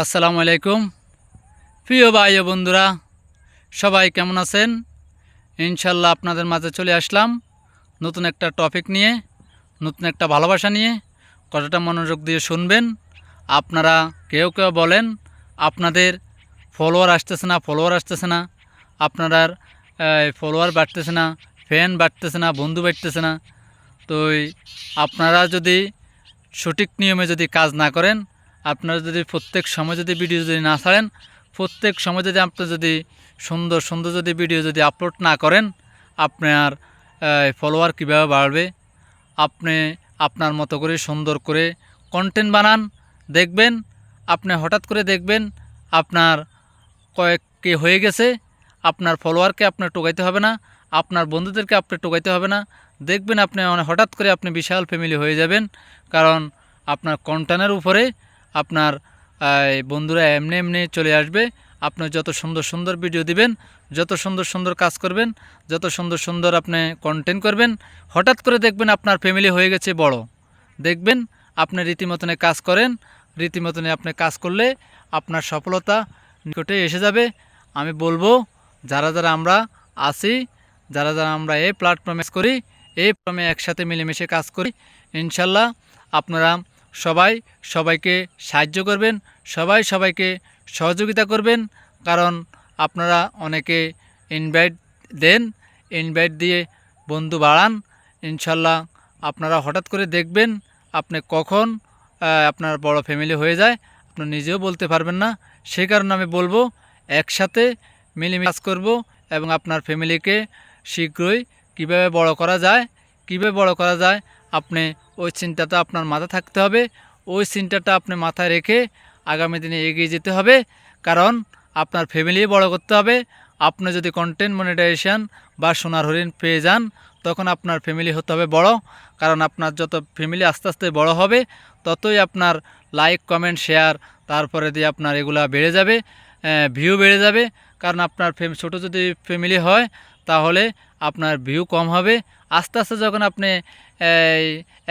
আসসালামু আলাইকুম। প্রিয় ভাই ও বন্ধুরা, সবাই কেমন আছেন? ইনশাল্লাহ আপনাদের মাঝে চলে আসলাম নতুন একটা টপিক নিয়ে, নতুন একটা ভালোবাসা নিয়ে। কথাটা মনোযোগ দিয়ে শুনবেন। আপনারা কেউ কেউ বলেন, আপনাদের ফলোয়ার আসতেছে না, ফলোয়ার আসতেছে না। আপনার ফলোয়ার বাড়তেছে না, ফ্যান বাড়তেছে না, বন্ধু বাড়তেছে না। তো আপনারা যদি সঠিক নিয়মে যদি কাজ না করেন আপনারা যদি প্রত্যেক সময় যদি ভিডিও যদি না ছাড়েন, প্রত্যেক সময় যদি আপনি যদি সুন্দর সুন্দর যদি ভিডিও যদি আপলোড না করেন, আপনার ফলোয়ার কীভাবে বাড়বে? আপনি আপনার মতো করে সুন্দর করে কন্টেন্ট বানান, দেখবেন, আপনি হঠাৎ করে দেখবেন আপনার কয়েককে হয়ে গেছে, আপনার ফলোয়ারকে আপনার টোকাইতে হবে না, আপনার বন্ধুদেরকে আপনি টোকাইতে হবে না, দেখবেন আপনি হঠাৎ করে আপনি বিশাল ফ্যামিলি হয়ে যাবেন, কারণ আপনার কন্টেন্টের উপরে আপনার বন্ধুরা এমনি এমনি চলে আসবে। আপনি যত সুন্দর সুন্দর ভিডিও দিবেন, যত সুন্দর সুন্দর কাজ করবেন, যত সুন্দর সুন্দর আপনি কন্টেন্ট করবেন, হঠাৎ করে দেখবেন আপনার ফ্যামিলি হয়ে গেছে বড়। দেখবেন আপনি রীতিমতনে কাজ করেন, রীতিমতনে আপনি কাজ করলে আপনার সফলতা নিকটে এসে যাবে। আমি বলব, যারা যারা আমরা আছি, যারা যারা আমরা এই প্ল্যাটফর্মে করি, এই প্ল্যাটফর্মে একসাথে মিলেমিশে কাজ করি, ইনশাল্লাহ আপনারা সবাই সবাইকে সাহায্য করবেন, সবাই সবাইকে সহযোগিতা করবেন, কারণ আপনারা অনেকে ইনভাইট দেন ইনভাইট দিয়ে বন্ধু বাড়ান। ইনশাল্লাহ আপনারা হঠাৎ করে দেখবেন আপনি কখন আপনার বড় ফ্যামিলি হয়ে যায়, আপনি নিজেও বলতে পারবেন না। সেই কারণে আমি বলব, একসাথে মিলেমিশে কাজ করব এবং আপনার ফ্যামিলিকে শীঘ্রই কীভাবে বড় করা যায়, কীভাবে বড় করা যায়, আপনি ওই চিন্তাটা আপনার মাথা থাকতে হবে। ওই চিন্তাটা আপনি মাথায় রেখে আগামী দিনে এগিয়ে যেতে হবে। কারণ আপনার ফ্যামিলি বড় করতে হবে। আপনি যদি কন্টেন্ট মনিটাইজেশন বা সোনার হরিণ পেয়ে যান, তখন আপনার ফ্যামিলি হতে হবে বড়। কারণ আপনার যত ফ্যামিলি আস্তে আস্তে বড় হবে, ততই আপনার লাইক কমেন্ট শেয়ার তারপরে দিয়ে আপনার এগুলা বেড়ে যাবে ভিউ বেড়ে যাবে। কারণ আপনার ফেম ছোটো যদি ফ্যামিলি হয়, তাহলে আপনার ভিউ কম হবে। আস্তে আস্তে যখন আপনি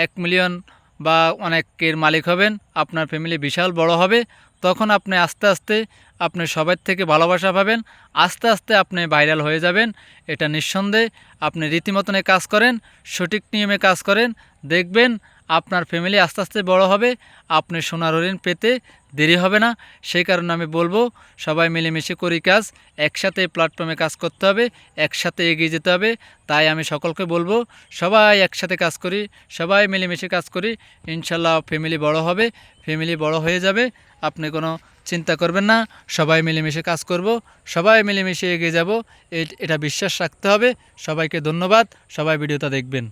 এক মিলিয়ন বা অনেকের মালিক হবেন, আপনার ফ্যামিলি বিশাল বড় হবে, তখন আপনি আস্তে আস্তে আপনি সবার থেকে ভালোবাসা পাবেন, আস্তে আস্তে আপনি ভাইরাল হয়ে যাবেন। এটা নিঃসন্দেহে আপনি রীতিমতনে কাজ করেন, সঠিক নিয়মে কাজ করেন, দেখবেন আপনার ফ্যামিলি আস্তে আস্তে বড় হবে, আপনি সোনার হরিণ পেতে দেরি হবে না। সেই কারণে আমি বলব, সবাই মিলেমিশে করি কাজ, একসাথে প্ল্যাটফর্মে কাজ করতে হবে, একসাথে এগিয়ে যেতে হবে। তাই আমি সকলকে বলব, সবাই একসাথে কাজ করি, সবাই মিলেমিশে কাজ করি, ইনশাল্লাহ ফ্যামিলি বড় হবে ফ্যামিলি বড় হয়ে যাবে, আপনি কোনো চিন্তা করবেন না, সবাই মিলেমিশে কাজ করব, সবাই মিলেমিশে এগিয়ে যাব এটা বিশ্বাস রাখতে হবে, সবাইকে ধন্যবাদ, সবাই ভিডিওটা দেখবেন।